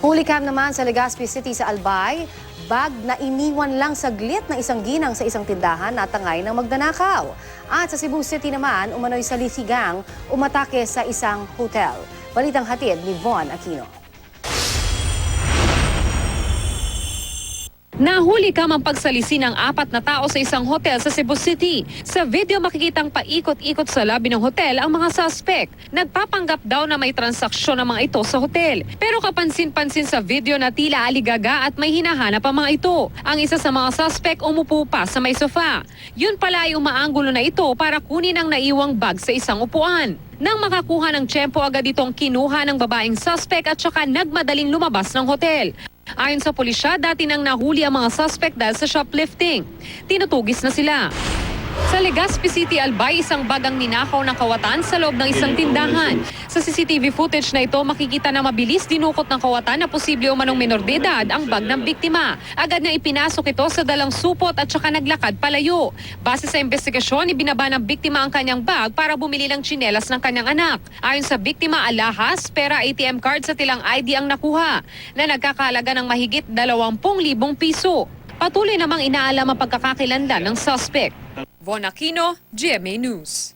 Hulikam naman sa Legazpi City sa Albay, bag na iniwan lang saglit na isang ginang sa isang tindahan na tangay ng magdanakaw. At sa Cebu City naman, umano'y sa Lisigang, umatake sa isang hotel. Balitang hatid ni Von Aquino. Nahuli ka mang pagsalisi ng apat na tao sa isang hotel sa Cebu City. Sa video makikitang paikot-ikot sa labi ng hotel ang mga suspect. Nagpapanggap daw na may transaksyon ng mga ito sa hotel. Pero kapansin-pansin sa video na tila aligaga at may hinahanap ang mga ito. Ang isa sa mga suspect umupo pa sa may sofa. Yun pala ay umaanggulo na ito para kunin ang naiwang bag sa isang upuan. Nang makakuha ng tiyempo agad itong kinuha ng babaeng suspect at saka nagmadaling lumabas ng hotel. Ayon sa pulisya, dati nang nahuli ang mga suspect dahil sa shoplifting. Tinutugis na sila. Sa Legazpi City, Albay, isang bagang ninakaw ng kawatan sa loob ng isang tindahan. Sa CCTV footage na ito, makikita na mabilis dinukot ng kawatan na posible umanong menor de edad ang bag ng biktima. Agad na ipinasok ito sa dalang supot at saka naglakad palayo. Base sa investigasyon, ibinaba ng biktima ang kanyang bag para bumili ng tsinelas ng kanyang anak. Ayon sa biktima, alahas, pera ATM card sa tilang ID ang nakuha na nagkakalaga ng mahigit 20,000 piso. Patuloy namang inaalam ang pagkakakilanlan ng suspect. Von Aquino, GMA News.